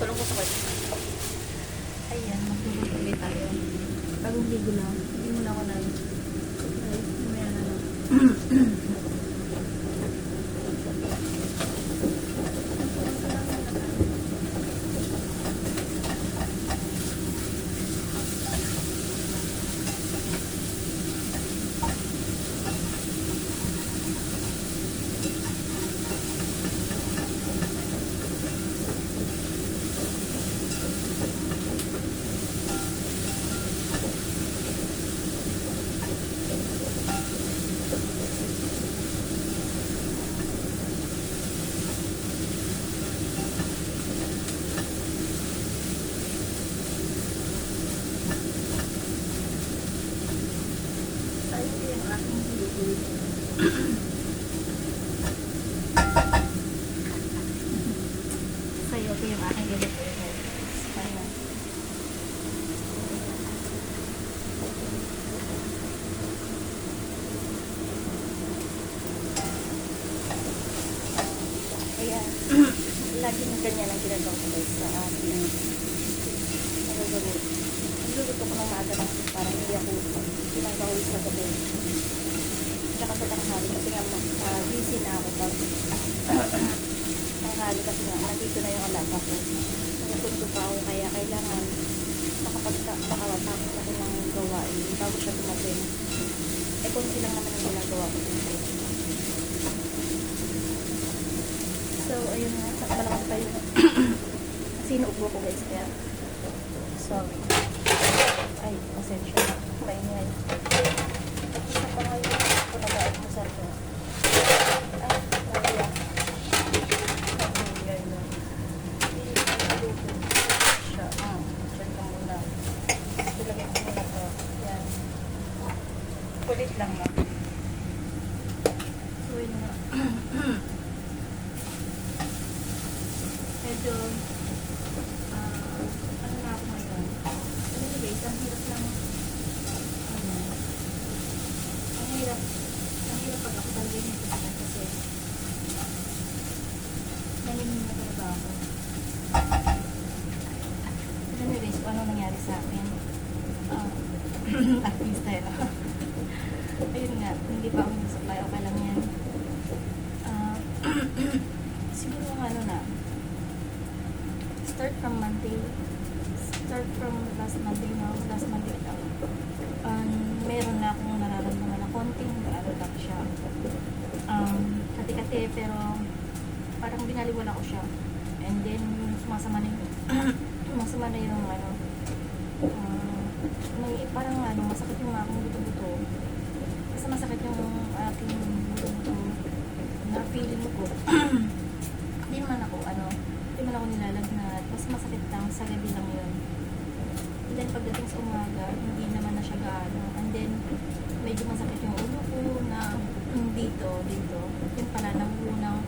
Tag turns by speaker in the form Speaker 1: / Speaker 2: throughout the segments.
Speaker 1: Tulong ko sa kanya.
Speaker 2: Ayan, magtulog ulit tayo. Bagong ligo lang. Hindi muna ako nag... Ay, mamaya na lang. yung aking ligo. Ayan.
Speaker 1: Ayan. Lagi na ganyan ang ginagawa ko guys sa ating nagagawa. Nagluluto ko ng maaga ng parang hindi ako pinagawin sa gabi. Tsaka sa tanghali kasi nga uh, busy na ako pag tanghali kasi nga nandito na yung alaga ko. Nagupunto pa ako kaya kailangan makapagta makawatapos ako ng gawain bago siya dumating. Eh konti lang naman ang ginagawa ko dito. So, ayun nga, sa malamang tayo. Kasi inuubo ko guys, kaya sorry. Ay, pasensya na. Maingay. Isa pa nga yung ko na ba mo sa ito. Ay, kaya. Maingay na. Siya. Ah, dyan ka muna. Ilagay ko muna to. Yan. Kulit lang na. So, yun nga. medyo ah ano na ako ngayon. Anyways, ang hirap lang ano, ang hirap ang hirap pag ako talaga nagkasakit kasi nanginig na talaga ako. Anyways, kung ano nangyari sa akin, at least tayo. Ayun nga, hindi pa ako nag-supply. Okay lang yan. Ah, siguro ano na, start from Monday, start from last Monday now, last Monday daw. Um, meron na akong nararamdaman na konting ano siya. Um, kati-kati pero parang binaliwala ko siya. And then sumasama na yung sumasama na yung ano ah, may parang ano masakit yung aking buto-buto. Kasi masakit yung buto-buto na feeling ko. Hindi naman ako ano hindi man ako nilalagnat. Mas masakit lang sa gabi lang yun. And then pagdating sa umaga, hindi naman na siya gaano. And then, medyo masakit yung ulo ko na mm, dito, dito. Yun pala, nabuo ng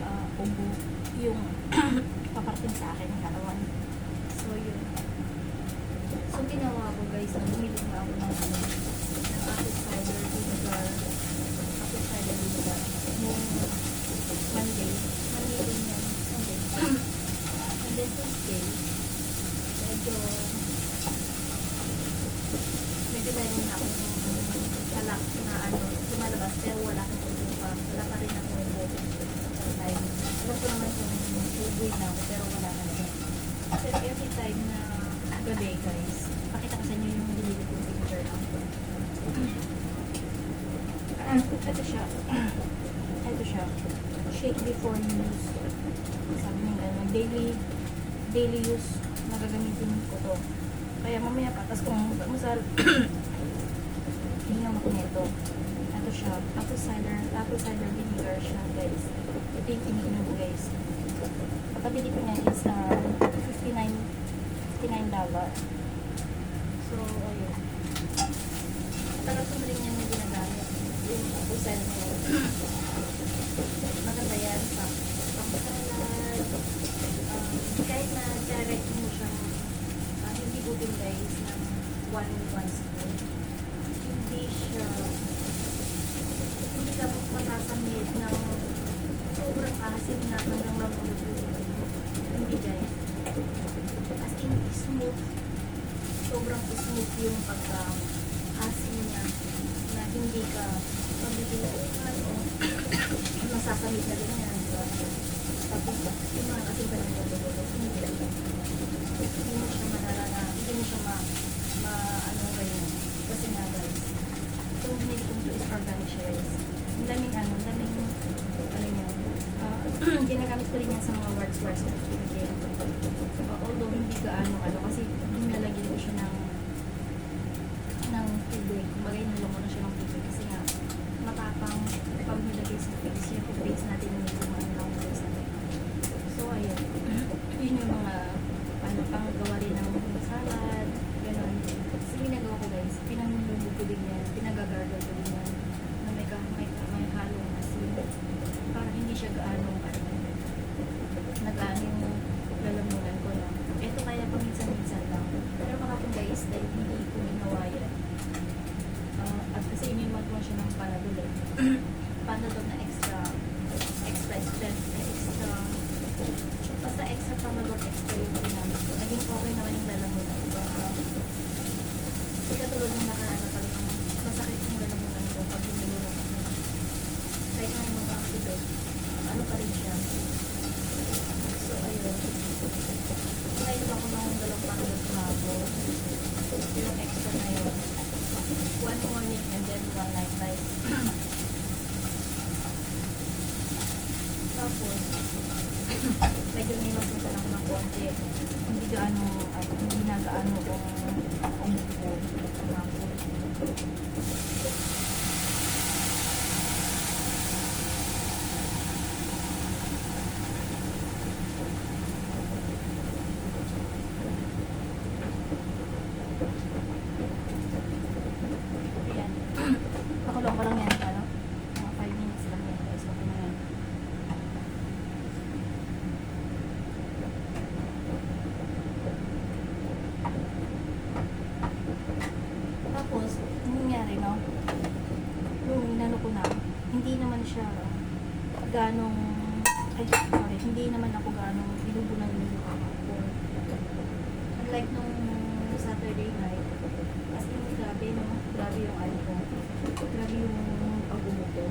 Speaker 1: uh, ubo yung paparting sa akin ng katawan. So, yun. So, ginawa ko guys, bumili na ako ng ano, ng apple cider vinegar. Apple cider vinegar. Nung Monday. Monday din yan. Monday. And then Tuesday, medyo medyo meron na akong alak na ano, lumalabas pero wala akong tubo pa. Wala pa rin tubo sa time. Alam ko naman kung tuboy na ako pero wala na rin. Pero every time na gabi guys, pakita ko sa inyo yung binili kong picture lang. Ah, ito siya. Ito siya. Shake before use. Sabi niya ano, daily daily use na gagamitin ko to. Kaya mamaya pa, tapos kung masal, ako nito. Ito siya. Apple cider, apple cider vinegar siya, guys. Ito yung iniinom guys. Pagkabili ko niya is uh, 59 59 dollar. So, ayun. Na rin yan na ginagamit. Yung apple cider yun. Maganda yan sa pangsalad. Um, kahit na direct mo siyang ah, hindi butin guys ng one one spoon. Hindi siya hindi ka matasamid ng sobrang asin na hanggang mamulog Hindi guys. As in, smooth. Sobrang smooth yung pagka-asin niya na hindi ka mabibilayan o masasamit na ganyan. Diba? Tapos, yung mga kasi pa ng lolo, hindi hindi mo siya mararana, hindi mo siya ma, ma, ano ganyan. Kasi nga guys, itong binili kong is organic shares. Ang daming ano, ang daming, ano yan, ah, ginagamit ko rin yan sa mga works works na pinigyan. Uh, although hindi gaano ano, kasi nilalagyan ko siya ng tubig. Kumbaga, inulong mo na siya ng tubig kasi nga matapang pag nilagay sa face, yung face natin yung medyo ano lang yung face natin. So, ayun. Yun yung mga ano, panggawa rin ng salad, gano'n. Kasi ginagawa ko guys, pinanulog ko din yan, pinagagargle ko din yan, na may, ka, may, may halong asin. Para hindi siya gaano, ano, nag-ano yung lalamunan ko na. Ito kaya paminsan-minsan lang. Pero kahapon guys, dahil hindi ko ginawa yan. Ah, at kasi inimag ko siya ng panadol eh. panadol na extra, extra strength, eh, extra, basta extra panadol, extra yung ginamit ko. Naging okay naman yung lalamunan ko. Uh, hindi katulad ng nakaraan talagang masakit yung lalamunan ko pag hinilunok ako. Kahit na yung mga accident, ano pa rin siya. So, ayun. Kailan ako ng dalawang panadol kahapon. Yung extra na yun. One morning and then one night light. Tapos, medyo may masundan ako ng konti. Hindi gaano, ano, hindi na gaano kung umupo kahapon. Ayan. Pakulong ko lang yan, ano? Mga 5 minutes lang yan, guys. Okay na yan. Tapos, ang nangyari, no? Yung inano ko na, hindi naman siya ganong, ay, sorry, hindi naman ako ganong ilubo ng ilubo ako. Unlike nung Saturday night, as in, grabe, no? Grabe yung ano ko. Grabe yung pag-umupo.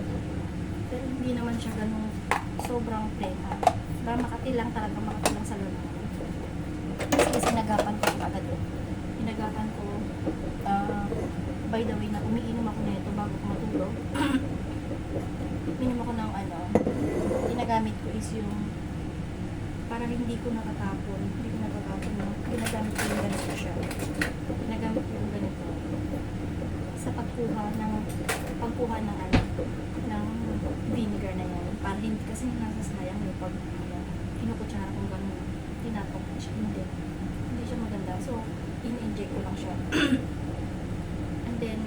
Speaker 1: Pero hindi naman siya ganong sobrang plena. Para makati lang talaga, makati lang sa lalaman. Kasi sinagapan ko agad. Sinagapan ko, ah, by the way, na umiinom ako nito bago ko matulog. Umiinom ako ng ano, ginagamit ko is yung para hindi ko natatapon, hindi ko natatapon, no? ginagamit ko yung ganito siya. Ginagamit ko yung ganito sa pagkuha ng pagkuha ng ano, ng vinegar na yan. Para hindi kasi nasasayang yung pag ano, kinukutsara kung gano'n, tinatong ko siya. Hindi. Hindi siya maganda. So, in-inject ko lang siya. And then,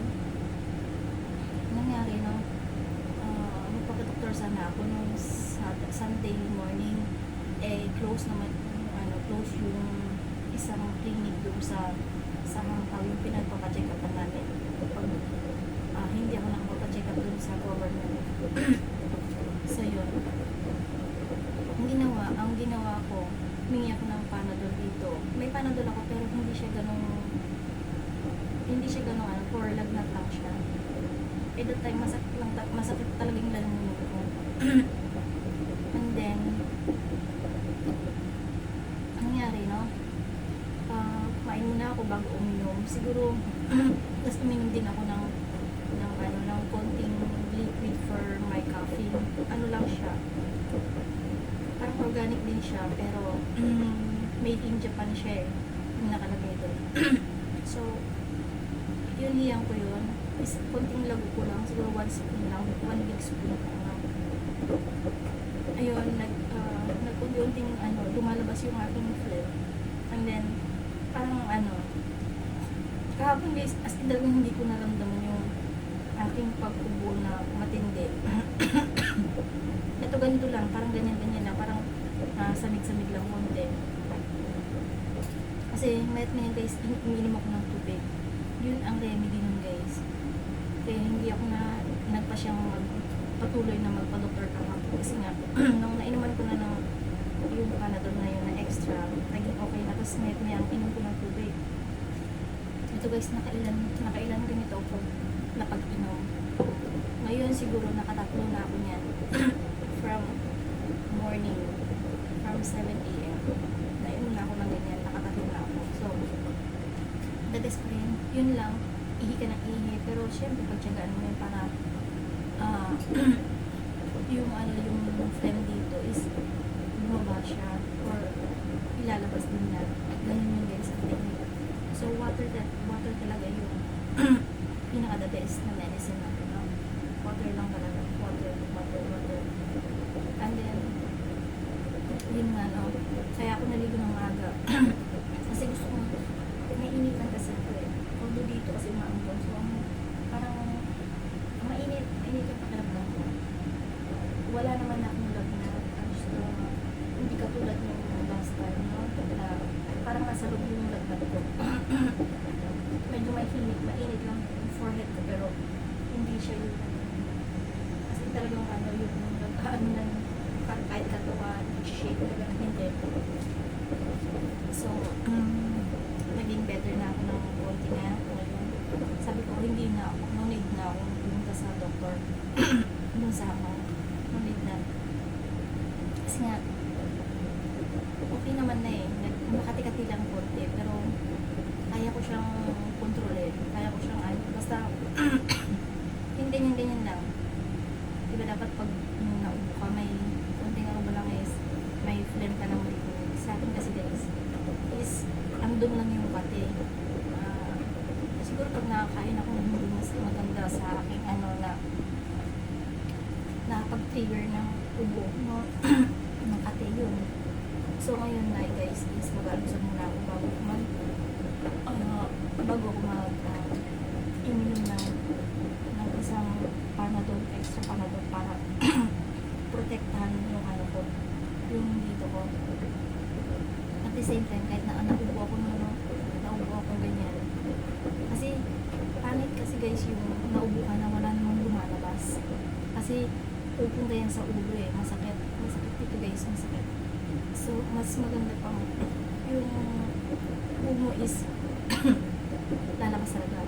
Speaker 1: nangyari, no? Uh, sana ako nung Sunday morning. Eh, close naman, ano, close yung isang clinic doon sa sa Hangtaw, yung pinagpapacheck up namin. Pag, ah, hindi ako nakapapa-check up doon sa government. so, yun. Ang ginawa, ang ginawa ko, humingi ako ng panadol dito. May panadol ako pero hindi siya ganong hindi siya ganong ano, for lagnat lang siya. Eh, that time, masakit lang, masakit talaga yung lalamunan ko. And then, ang nangyari, no? Ah, kumain muna ako bago uminom. Siguro, tapos uminom din ako ng, ng, ano, ng konting liquid for my coffee. Ano lang siya, parang organic din siya, pero made in Japan siya eh, yung nakalagay doon. so, yun hiyang ko yun. Is, konting lago ko lang, siguro one spoon lang, one big spoon lang. Ayun, nag, uh, nagkunti-unting ano, lumalabas yung aking phlegm. And then, parang ano, kahapon guys, as in talagang hindi ko naramdaman yung aking pag-ubo na matindi. Ito ganito lang, parang ganyan-ganyan lang, parang nasamig-samig lang konti. Kasi met na yan guys, in- umiinom ako ng tubig. Yun ang remedy nun guys. Kaya hindi ako na nagpa siyang magpatuloy na magpa-doktor kahapon. Kasi nga, nung nainuman ko na ng yung panadol na yun na extra, naging okay na. Tapos may may ang inom ko ng tubig. Ito guys, nakailan, nakailan rin ito ako na pag-inom. Ngayon siguro nakatatlo na ako niyan. from morning, from 7 a.m. Nainom na ako ng ganyan, nakatatlo na ako. So, the best rin, yun lang, ihi ka ng ihi. Pero syempre, pagtsagaan mo yun para ah, yung ano, yung phlegm dito is bumaba siya or ilalabas din na. Ganun yun guys ang technique. So, water, that, water talaga yung pinaka the best na medicine natin. No? Water lang talaga. Water, water, water. And then, yun nga, no? Kaya ako naligo ng maaga. kasi gusto ko, may initan kasi ako eh. Although dito kasi maambon. So, ang, parang, mainit, mainit yung pakiramdam ko. Wala naman na akong lagnat. I'm just, uh, hindi katulad ng last time, no? Na, parang nasa loob yung lagnat ko. Medyo mainit, mainit lang yung forehead ko, pero hindi siya yung kasi talagang ano yung nagkaano ng parang kahit katawan, shake na gano'n, hindi. So, um, naging better na ako ng konti ngayon. Sabi ko, hindi na ako, no need na ako pumunta sa doktor. Dun sa ako, no need na. Kasi nga, okay naman na eh. Makati-kati lang konti, pero kaya ko siyang kontrolin. Kaya ko siyang ano. Basta, hindi, hindi, hindi lang. Diba dapat pag nung naubo ka, may konting ano ba lang is, may phlegm ka ng marinig. Sa akin kasi guys, is, andun lang yung pati. Ah, siguro pag nakakain ako ng mas maganda sa aking ano na nakapag-trigger ng ubo, no? ng ate yun. So ngayon na guys, is mag-alusad muna ako bago mag ano, bago ko mag ah, ininom ng ng isang panadol, extra panadol para protektahan yung ano ko, yung dito ko. At the same time, kahit na naubo ako ng naubo ako ganyan. Kasi, guys yung naubo ka na wala namang lumalabas. Kasi, pupunta yan sa ulo eh. Masakit. Masakit dito guys, masakit. So, mas maganda pang yung umo is lalabas talaga.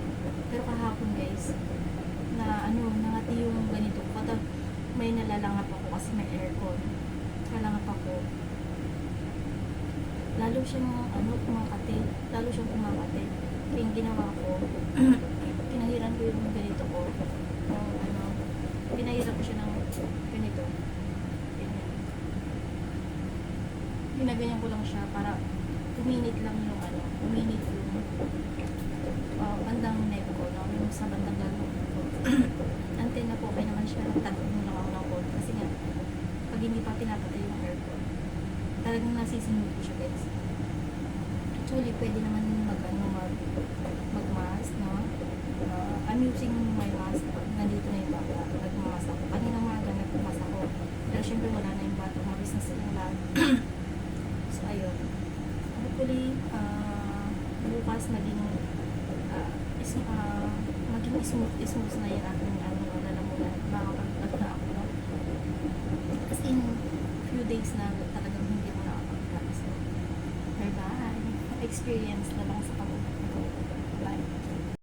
Speaker 1: Pero kahapon guys, na ano, nangati yung ganito. Kata may nalalangap ako kasi may aircon. Kalangap ako. Lalo siyang ano, kumakati. Lalo siyang kumakati. Kaya yung ginawa ko, pinahiran ko yung ganito ko. Yung ano, pinahiran ko siya ng ganito. Ganyan. Ginaganyan ko lang siya para uminit lang yung ano, uminit yung uh, bandang neck ko, no? yung sa bandang galong ko. Antena po, okay naman siya. Nagtagot mo lang ako ng cold. Kasi nga, pag hindi pa pinapatay yung aircon, talagang nasisinod ko siya guys. Actually, pwede naman mag, ano, mag, mag-mask, no? Uh, I'm using my mask. Nandito na yung bata. Nag-mask ako. Kanina umaga, nag-mask ako. Pero syempre wala na yung bata. Umalis na silang lahat. so, ayun. Hopefully, uh, bukas maging uh, is, uh, maging smooth, smooth na yung aking ano, lalamunan. Baka pag na ako, no? As in, few days na talagang hindi ko nakapag-practice. Bye-bye. Experience na lang sa.